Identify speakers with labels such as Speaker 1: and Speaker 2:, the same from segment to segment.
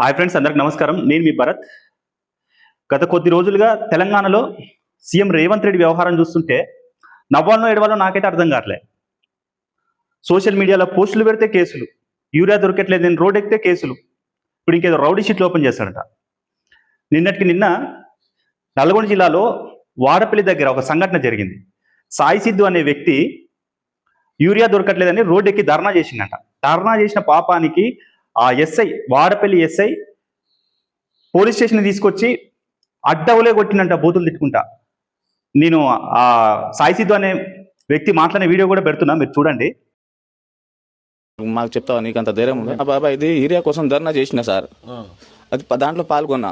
Speaker 1: Hi friends అందరికి నమస్కారం. నేను మీ భరత్. గత కొద్ది రోజులుగా తెలంగాణలో సీఎం రేవంత్ రెడ్డి వ్యవహారం చూస్తుంటే నవ్వాలనో ఎడవాలో నాకైతే అర్థం కావట్లే. సోషల్ మీడియాలో పోస్టులు పెడితే కేసులు యూరియా దొరకట్లేదు నేను రోడ్ ఎక్కితే కేసులు. ఇప్పుడు ఇంకేదో రౌడీ షీట్లు ఓపెన్ చేస్తాడట. నిన్నటికి నిన్న నల్గొండ జిల్లాలో వాడపల్లి దగ్గర ఒక సంఘటన జరిగింది. సాయి సిద్ధు అనే వ్యక్తి యూరియా దొరకట్లేదని రోడ్ ఎక్కి ధర్నా చేసిందట. ధర్నా చేసిన పాపానికి ఆ SI Vadapalli SI police station తీసుకొచ్చి అడ్డవలే కొట్టినంట బూతులు తిట్టుకుంటా. నేను ఆ సాయి సిద్ధు అనే వ్యక్తి మాట్లాడిన వీడియో కూడా పెడుతున్నా మీరు చూడండి.
Speaker 2: మాకు చెప్తావా? నీకు అంత ధైర్యం ఉంది? బాబా ఇది ఏరియా కోసం ధర్నా చేసిన సార్. అది దాంట్లో పాల్గొన్నా.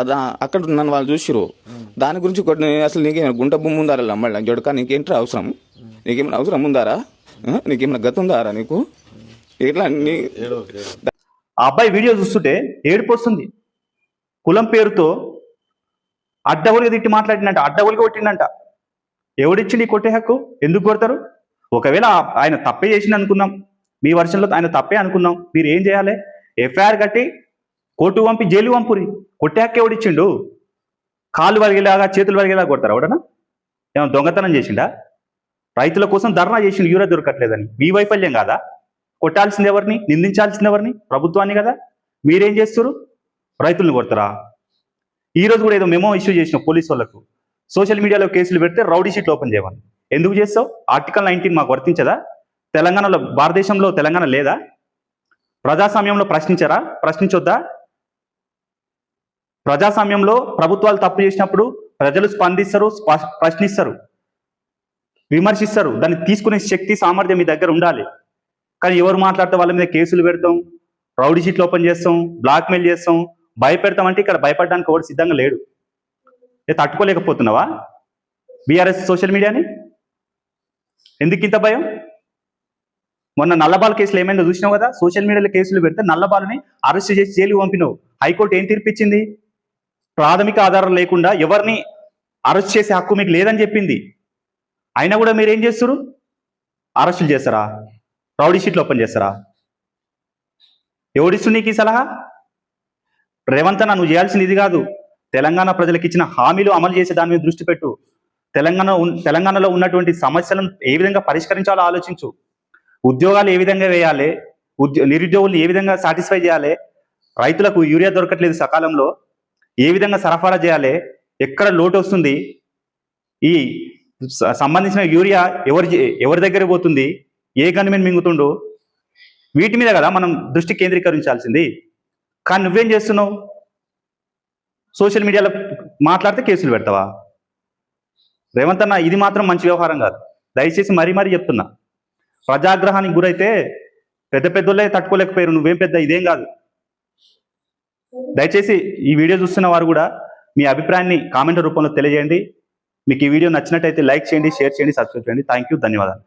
Speaker 2: అదా అక్కడ నన్ను వాళ్ళు చూసిరు దాని గురించి కొన్ని అసలు నీకేమైనా గుంట భూమి ఉందారా? మళ్ళీ జొడక నీకేంట్రా అవసరం? నీకేమైనా అవసరం ఉందారా? నీకేమైనా గత ఉందారా నీకు? ఇట్లా
Speaker 1: ఆ అబ్బాయి వీడియో చూస్తుంటే ఏడుపు వస్తుంది. కులం పేరుతో అడ్డవులుగా తిట్టి మాట్లాడినంట అడ్డవులుగా కొట్టిండంట. ఎవడిచ్చిండి ఈ కొట్టే హక్కు? ఎందుకు కొడతారు? ఒకవేళ ఆయన తప్పే చేసింది అనుకుందాం. మీ వర్షంలో ఆయన తప్పే అనుకుందాం. మీరు ఏం చేయాలి? ఎఫ్ఐఆర్ కట్టి కోర్టు పంపి జైలు పంపురి. కొట్టే హక్కు ఎవడిచ్చిండు? కాళ్ళు వరిగేలాగా చేతులు వరిగేలాగా కొడతారు ఎవడనా ఏమైనా దొంగతనం చేసిండా? రైతుల కోసం ధర్నా చేసిండు యూరియా దొరకట్లేదని. మీ వైఫల్యం కాదా? కొట్టాల్సింది ఎవరిని? నిందించాల్సింది ఎవరిని? ప్రభుత్వాన్ని కదా. మీరేం చేస్తారు రైతులను కొడతారా? ఈ రోజు కూడా ఏదో మెమో ఇష్యూ చేసిన పోలీసు వాళ్ళకు. సోషల్ మీడియాలో కేసులు పెడితే రౌడీ షీట్లు ఓపెన్ చేయమని. ఎందుకు చేస్తావు? ఆర్టికల్ నైన్టీన్ మాకు వర్తించదా? తెలంగాణలో భారతదేశంలో తెలంగాణ లేదా? ప్రజాస్వామ్యంలో ప్రశ్నించరా? ప్రశ్నించొద్దా? ప్రజాస్వామ్యంలో ప్రభుత్వాలు తప్పు చేసినప్పుడు ప్రజలు స్పందిస్తారు స్ప- ప్రశ్నిస్తారు విమర్శిస్తారు. దాన్ని తీసుకునే శక్తి సామర్థ్యం మీ దగ్గర ఉండాలి. కానీ ఎవరు మాట్లాడితే వాళ్ళ మీద కేసులు పెడతాం రౌడీ షీట్లు ఓపెన్ చేస్తాం బ్లాక్మెయిల్ చేస్తాం భయపెడతాం అంటే ఇక్కడ భయపడడానికి ఎవరు సిద్ధంగా లేడు. ఏ తట్టుకోలేకపోతున్నావా? బీఆర్ఎస్ సోషల్ మీడియాని? ఎందుకు ఇంత భయం? మొన్న నల్లబాల్ కేసులు ఏమైందో చూసినావు కదా? సోషల్ మీడియాలో కేసులు పెడితే నల్లబాల్ని అరెస్ట్ చేసి జైలుకి పంపినావు. హైకోర్టు ఏం తీర్పిచ్చింది ప్రాథమిక ఆధారం లేకుండా ఎవరిని అరెస్ట్ చేసే హక్కు మీకు లేదని చెప్పింది. అయినా కూడా మీరు ఏం చేస్తారు అరెస్టులు చేస్తారా? రౌడీ షీట్లు ఓపెన్ చేస్తారా? ఎవడిస్తుంది నీకు ఈ సలహా? రేవంత్ అన్న నువ్వు చేయాల్సింది ఇది కాదు. తెలంగాణ ప్రజలకు ఇచ్చిన హామీలు అమలు చేసే దాని మీద దృష్టి పెట్టు. తెలంగాణ ఉన్- తెలంగాణలో ఉన్నటువంటి సమస్యలను ఏ విధంగా పరిష్కరించాలో ఆలోచించు. ఉద్యోగాలు ఏ విధంగా వేయాలి? ఉద్యో నిరుద్యోగులు ఏ విధంగా సాటిస్ఫై చేయాలి? రైతులకు యూరియా దొరకట్లేదు సకాలంలో. ఏ విధంగా సరఫరా చేయాలి? ఎక్కడ లోటు వస్తుంది? ఈ స- సంబంధించిన యూరియా ఎవరి ఎవరి దగ్గర పోతుంది? ఏ గన్మెన్ మింగుతుండో? వీటి మీద కదా మనం దృష్టి కేంద్రీకరించాల్సింది. కానీ నువ్వేం చేస్తున్నావు? సోషల్ మీడియాలో మాట్లాడితే కేసులు పెడతావా? రేవంత్ అన్న ఇది మాత్రం మంచి వ్యవహారం కాదు. దయచేసి మరీ మరీ చెప్తున్నా. ప్రజాగ్రహానికి గురైతే పెద్ద పెద్దోళ్ళే తట్టుకోలేకపోయారు. నువ్వేం పెద్ద ఇదేం కాదు. దయచేసి ఈ వీడియో చూస్తున్న వారు కూడా మీ అభిప్రాయాన్ని కామెంట్ రూపంలో తెలియజేయండి. మీకు ఈ వీడియో నచ్చినట్టయితే లైక్ చేయండి షేర్ చేయండి సబ్స్క్రైబ్ చేయండి. థ్యాంక్ యూ ధన్యవాదాలు.